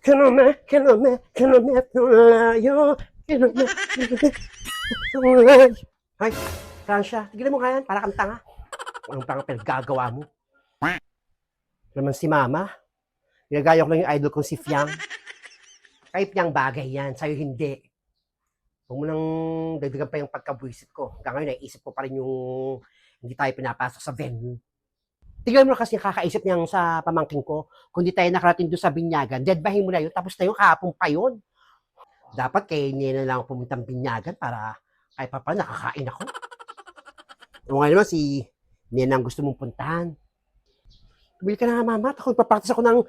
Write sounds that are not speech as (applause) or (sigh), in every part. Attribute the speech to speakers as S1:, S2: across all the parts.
S1: Kilomet, kilomet, kilomet ng layo. Kilomet, kilomet ng layo. Ay, Francia, tigilan mo kaya yan. Para kang tanga. Anong tanga pinagagawa mo? Naman si Mama. Ginagaya ko lang yung idol kong si Fiang. Kahit niyang bagay yan, sa'yo hindi. Huwag mo nang dagdagan pa yung pagkabwisit ko. Hanggang ngayon, naiisip ko pa rin yung hindi tayo pinapasok sa venue. Tingnan mo kasi kakaisip niyang sa pamangking ko, kung di tayo nakarating doon sa binyagan, deadbahin mo na yun, tapos na yung kahapon pa yun. Dapat kay Nena lang ako pumuntang binyagan para kahit pa pa nakakain ako. O nga naman si Nena ang gusto mong puntahan. Tumili ka na nga mama, at ako papractice ako ng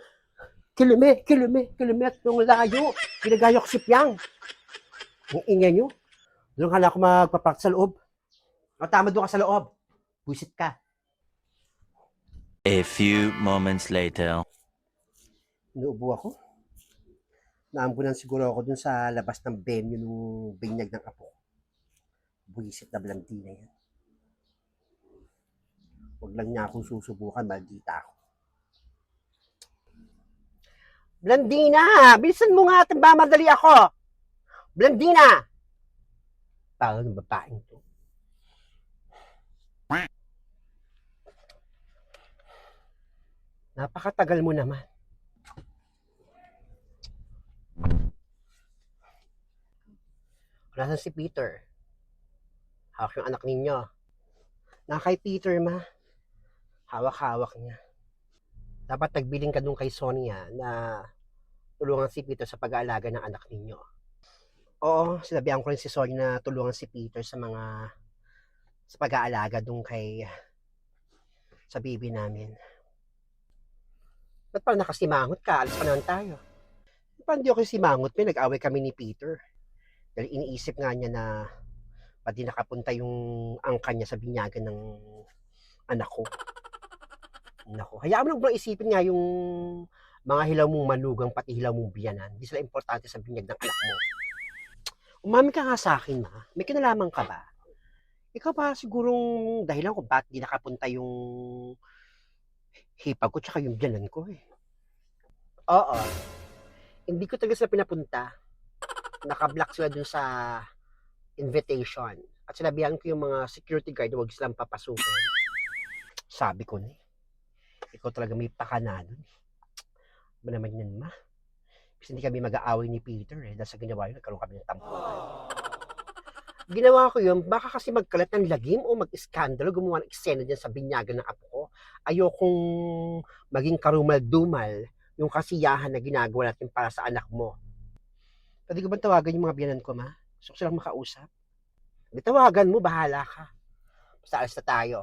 S1: kilome, kilome, kilomet ng layo. Ginagaya ko si Piang. Ang ingay nyo. Doon ka na ako magpapractice sa loob. O tama doon ka sa loob. Buisit ka.
S2: A few moments later.
S1: Inuubo ako. Naambunan siguro ako dun sa labas ng venue nung binyag ng apo. Buisit na blandina yan. Huwag lang niya akong susubukan, maldita ako. Blandina! Bilisan mo nga at mamadali ako! Blandina! Tawag ng babaeng to. Napakatagal mo naman. Nasaan si Peter? Hawak yung anak ninyo. Na kay Peter, ma. Hawak-hawak niya. Dapat nagbiling ka dun kay Sonia na tulungan si Peter sa pag-aalaga ng anak ninyo. Oo, sinabihan ko rin si Sonia na tulungan si Peter sa mga sa pag-aalaga dun kay sa baby namin. Ba't parang nakasimangot ka? Alis pa naman tayo. Parang di ako simangot. May nag-away kami ni Peter. Dahil iniisip nga niya na pati nakapunta yung angka niya sa binyagan ng anak ko. Nako, hayaan mo lang bang isipin nga yung mga hilaw mong manugang pati hilaw mong biyanan. Hindi sila importante sa binyag ng anak mo. Umami ka nga sa akin, ma. May kinalaman ka ba? Ikaw ba sigurong dahilan kung bakit di nakapunta yung hipag ko tsaka yung biyanan ko eh. Oo. Hindi ko talaga sila pinapunta. Naka-block sila dun sa invitation. At sinabihan ko yung mga security guard huwag silang papasukin. Sabi ko eh. Ikaw talaga may pakana dun. Ba naman yan, ma? Kasi hindi kami mag-aaway ni Peter eh. Dahil sa ginawa yun, nagkaroon kami ng tampuhan. Ginawa ko yun, baka kasi magkalat ng lagim o mag-iskandalo, gumawa ng eksena dyan sa binyagan ng apo ko. Ayokong maging karumal-dumal yung kasiyahan na ginagawa natin para sa anak mo. Pwede ko ba tawagan yung mga biyanan ko, ma? Gusto ko silang makausap. Di tawagan mo, bahala ka. Basta alas na tayo.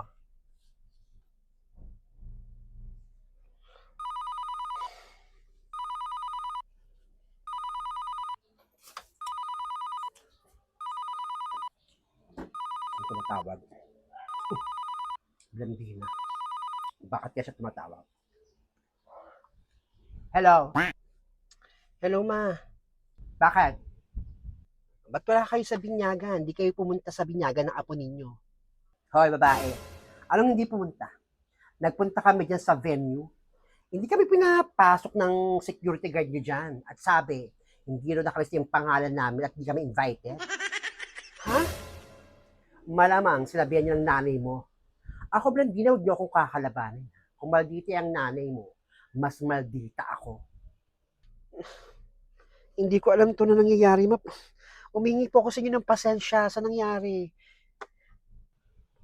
S1: Saan ko matawag? (laughs) Blandina. Bakit kaya siya tumatawag? Hello? Hello, ma. Bakit? Ba't wala kayo sa binyagan? Hindi kayo pumunta sa binyagan ng apo ninyo. Hoy, babae. Anong hindi pumunta? Nagpunta kami dyan sa venue. Hindi kami pinapasok ng security guard nyo dyan. At sabi, hindi rin nakalista yung pangalan namin at hindi kami invited. Ha? Malamang sinabihan niya ng nanay mo. Ako, Blandina, huwag niyo akong kakalabanin. Kung maldita ang nanay mo, mas maldita ako. Hindi ko alam to na nangyayari, map. Umingi po ako sa inyo ng pasensya sa nangyari.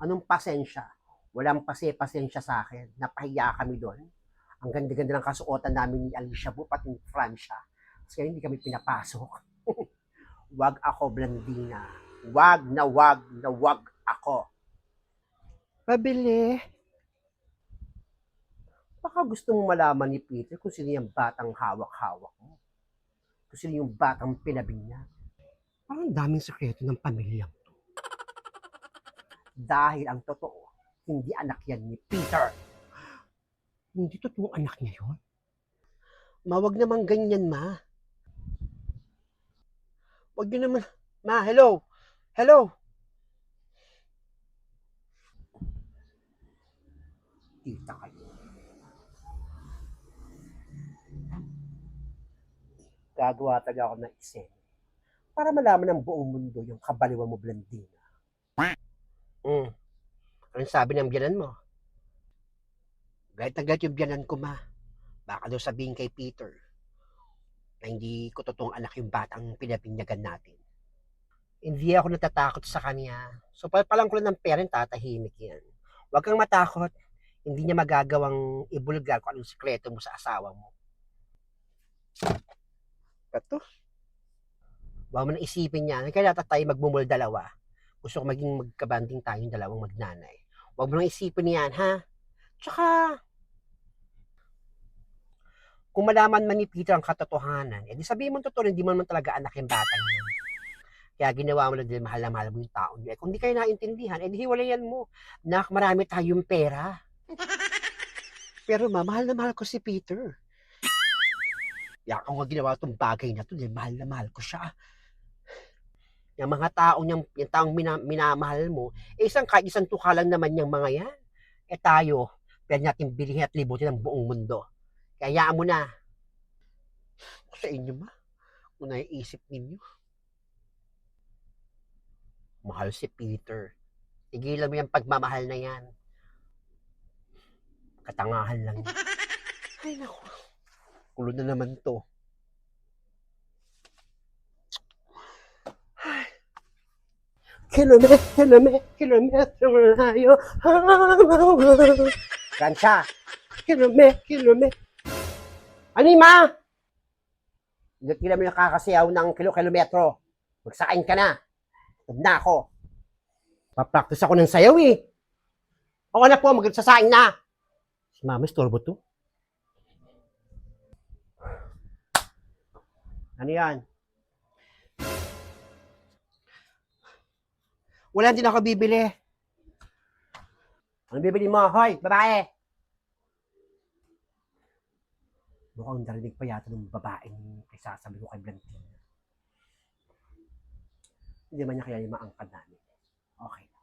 S1: Anong pasensya? Walang pase-pasensya sa akin. Napahiya kami doon. Ang ganda-ganda ng kasuotan namin ni Alicia Bu, pati ni Francia. Kasi hindi kami pinapasok. (laughs) wag ako, Blandina. Wag na wag na wag ako. Pabili. Baka gusto mong malaman ni Peter kung sino yung batang hawak-hawak mo. Kung sino yung batang pinabinyag. Parang daming sekreto ng pamilyang to. Dahil ang totoo, hindi anak yan ni Peter. Hindi totoong anak niya yun. Mawag naman ganyan, ma. Wag niyo naman. Ma, hello. Hello. Tita kayo. Gagawa talaga ako ng eksena. Para malaman ng buong mundo yung kabaliwan mo, Blandina. Mm. Anong sabi ng biyanan mo? Galit na galit yung biyanan ko, ma. Baka daw sabihin kay Peter na hindi ko totoong anak yung batang pinapinyagan natin. Hindi ako natatakot sa kanya. So, pa palang ko lang ng parent, tatahimik yan. Huwag kang matakot. Hindi niya magagawang ibulgar kung anong sikreto mo sa asawa mo. Ito. Huwag mo na isipin niya. Kaya natin tayo magmumul dalawa. Gusto ko maging magkabanding tayong dalawang magnanay. Huwag mo nang isipin yan, ha? Tsaka, kung malaman man ni Peter ang katotohanan, edi sabihin mo totoo, hindi mo naman talaga anak yung bata niya. Kaya ginawa mo lang din mahal na mahal mo yung tao niya. Eh, kung di kayo naintindihan, edi hiwalayan mo. Nak, marami tayong pera. (laughs) Pero ma, mahal na mahal ko si Peter. Kaya ako nga ginawa itong bagay na to, dahil mahal na mahal ko siya. Yung mga taong yung, yung taong mina, minamahal mo, eh isang kahit isang tuka lang naman yung mga yan. Eh tayo, pwede natin bilihin at libutin ang buong mundo. Kaya mo na. Sa inyo ma, kung naiisip ninyo. Mahal si Peter. Tigilan mo yung pagmamahal na yan. Katangahan lang. (laughs) Ay, naku. Kulo na naman to. Ay. Kilometro, kilometro, kilometro layo. Kansya. Kilometro, kilometro. Anima! Hindi kila mo nakakasayaw ng kilo-kilometro. Magsakain ka na. Huwag na ako. Papractice ako ng sayaw eh. Ako na po, magsasaing na. Si Mama, istorbo to. Ano yan? Wala din ako bibili. Ano bibili mo? Hoy, babae! Mukhang narinig pa yata ng babaeng nagsasabi ko kay Blantina. Hindi man niya kaya yung maangkad namin. Okay.